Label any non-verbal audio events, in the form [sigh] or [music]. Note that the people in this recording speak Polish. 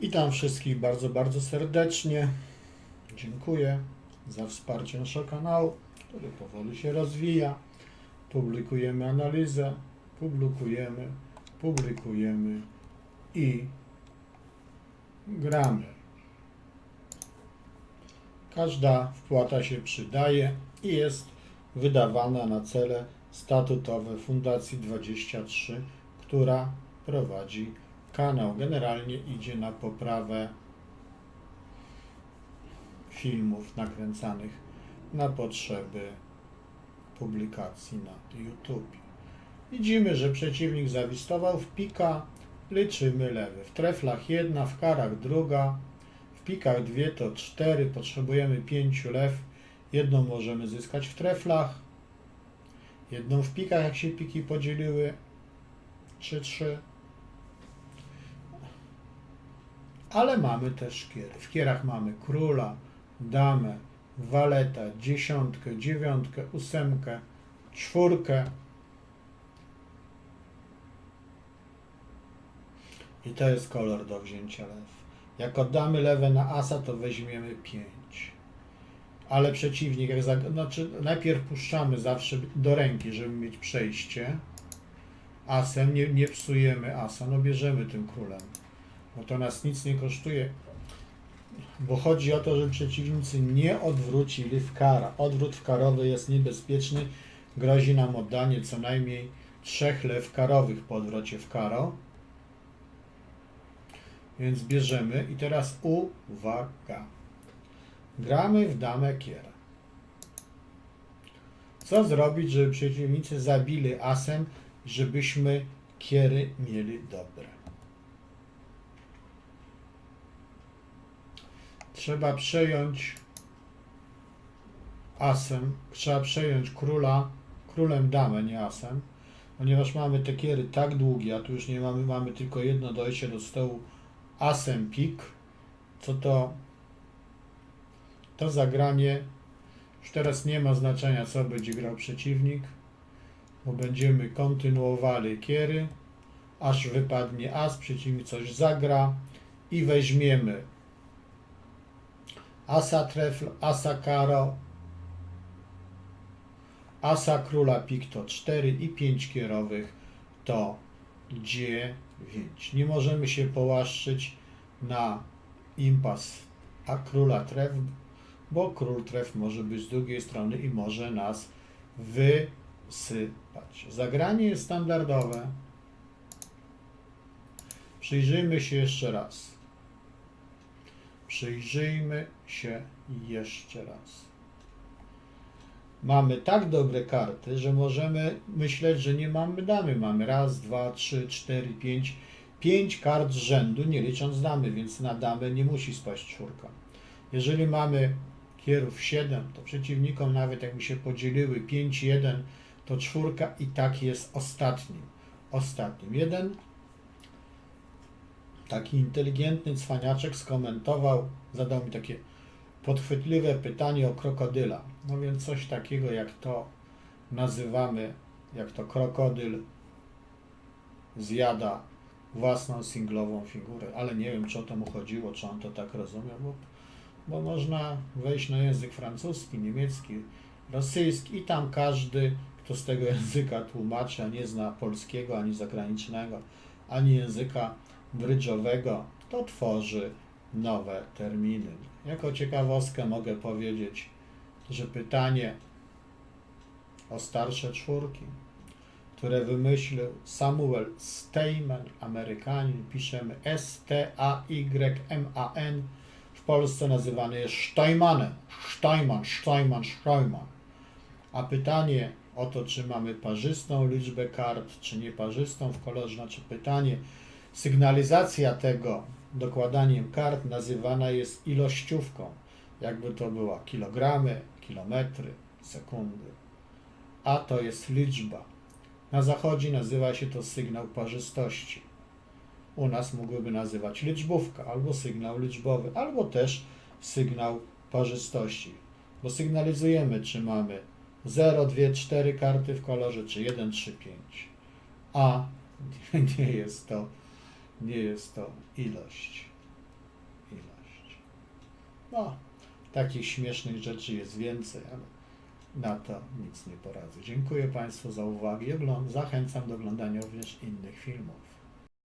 Witam wszystkich bardzo, bardzo serdecznie. Dziękuję za wsparcie naszego kanału, który powoli się rozwija. Publikujemy analizę, publikujemy, publikujemy i gramy. Każda wpłata się przydaje i jest wydawana na cele statutowe Fundacji 23, która prowadzi kanał. Generalnie idzie na poprawę filmów nakręcanych na potrzeby publikacji na YouTube. Widzimy, że przeciwnik zawistował w pika, liczymy lewy. W treflach jedna, w karach druga, w pikach dwie to cztery, potrzebujemy pięciu lew. Jedną możemy zyskać w treflach, jedną w pikach, jak się piki podzieliły, trzy, trzy. Ale mamy też kiery. W kierach mamy króla, damę, waletę, dziesiątkę, dziewiątkę, ósemkę, czwórkę. I to jest kolor do wzięcia lew. Jak oddamy lewę na asa, to weźmiemy 5. Ale przeciwnik, jak zag... znaczy najpierw puszczamy zawsze do ręki, żeby mieć przejście. Asem nie, nie psujemy asa, no bierzemy tym królem bo to nas nic nie kosztuje. Bo chodzi o to, że przeciwnicy nie odwrócili w kara. Odwrót w karowy jest niebezpieczny. Grozi nam oddanie co najmniej trzech lew karowych po odwrocie w karo. Więc bierzemy i teraz uwaga. Gramy w damę kiera. Co zrobić, żeby przeciwnicy zabili asem, żebyśmy kiery mieli dobre? Trzeba przejąć asem, trzeba przejąć króla, królem damę, nie asem, ponieważ mamy te kiery tak długie, a tu już nie mamy, mamy tylko jedno dojście do stołu asem pik, co to to zagranie już teraz nie ma znaczenia, co będzie grał przeciwnik, bo będziemy kontynuowali kiery, aż wypadnie as, przeciwnik coś zagra i weźmiemy asa trefl, asa karo, asa króla pik to 4 i 5 kierowych to 9. Nie możemy się połaszczyć na impas a króla tref, bo król tref może być z drugiej strony i może nas wysypać. Zagranie jest standardowe. Przyjrzyjmy się jeszcze raz. Przyjrzyjmy się jeszcze raz. Mamy tak dobre karty, że możemy myśleć, że nie mamy damy. Mamy raz, dwa, trzy, cztery, pięć. Pięć kart z rzędu, nie licząc damy, więc na damę nie musi spaść czwórka. Jeżeli mamy kierów 7, to przeciwnikom nawet jakby się podzieliły 5-1, to czwórka i tak jest ostatnim. Ostatnim. Jeden taki inteligentny cwaniaczek skomentował, zadał mi takie podchwytliwe pytanie o krokodyla. No więc coś takiego jak to nazywamy, jak to krokodyl zjada własną singlową figurę, ale nie wiem, czy o to mu chodziło, czy on to tak rozumiał, bo, bo można wejść na język francuski, niemiecki, rosyjski i tam każdy, kto z tego języka tłumaczy, a nie zna polskiego, ani zagranicznego, ani języka brydżowego, to tworzy nowe terminy. Jako ciekawostkę mogę powiedzieć, że pytanie o starsze czwórki, które wymyślił Samuel Steinman, Amerykanin, piszemy S-T-A-Y-M-A-N, w Polsce nazywany jest Steinmanem. Steinman, Steinman, Steinman. A pytanie o to, czy mamy parzystą liczbę kart, czy nieparzystą w kolorze, znaczy pytanie, Sygnalizacja tego dokładaniem kart nazywana jest ilościówką, jakby to była kilogramy, kilometry, sekundy. A to jest liczba. Na zachodzie nazywa się to sygnał parzystości. U nas mógłby nazywać liczbówka, albo sygnał liczbowy, albo też sygnał parzystości, bo sygnalizujemy, czy mamy 0, 2, 4 karty w kolorze, czy 1, 3, 5. A [laughs] nie jest to nie jest to ilość. Ilość. No, takich śmiesznych rzeczy jest więcej, ale na to nic nie poradzę. Dziękuję Państwu za uwagę zachęcam do oglądania również innych filmów.